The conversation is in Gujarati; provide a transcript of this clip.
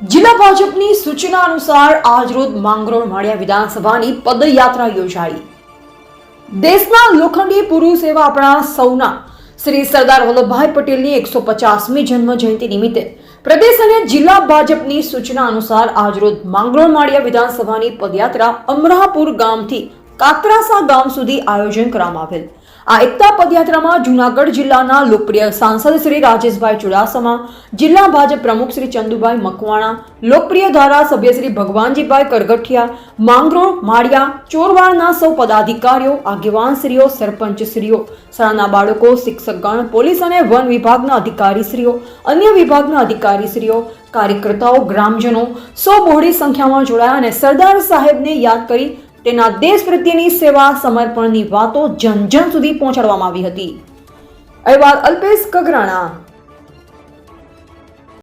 જિલ્લા ભાજપની સૂચના અનુસાર આજરોજ માંગરોળ માળિયા વિધાનસભાની પદયાત્રા યોજાઈ. દેશના લોખંડી પુરુષ એવા આપણા સૌના શ્રી સરદાર વલ્લભભાઈ પટેલની એકસો પચાસમી જન્મ જયંતિ નિમિત્તે પ્રદેશ અને જિલ્લા ભાજપની સૂચના અનુસાર આજરોજ માંગરોળ માળિયા વિધાનસભાની પદયાત્રા અમરાપુર ગામથી કાકરાસા ગામ સુધી આયોજન કરવામાં આવેલ. આ એકતા પદયાત્રામાં જૂનાગઢ જિલ્લાના લોકપ્રિય સાંસદ શ્રી રાજેશભાઈ ચુડાસમા, જિલ્લા ભાજપ પ્રમુખ શ્રી ચંદુભાઈ મકવાણા, લોકપ્રિય ધારાસભ્ય શ્રી ભગવાનજીભાઈ કરગઠિયા, માંગરોળ, માળિયા, ચોરવાડના સૌ પદાધિકારીઓ, આગેવાનશ્રીઓ, સરપંચશ્રીઓ, શાળાના બાળકો, શિક્ષકગણ, પોલીસ અને વન વિભાગના અધિકારીશ્રીઓ, અન્ય વિભાગના અધિકારીશ્રીઓ, કાર્યકર્તાઓ, ગ્રામજનો, સૌ બહોળી સંખ્યામાં જોડાયા અને સરદાર સાહેબને યાદ કરી તેના દેશ પ્રત્યેની સેવા, સમર્પણની વાતો જન જન સુધી પહોંચાડવામાં આવી હતી. અહેવાલ અલ્પેશ કગરાણા.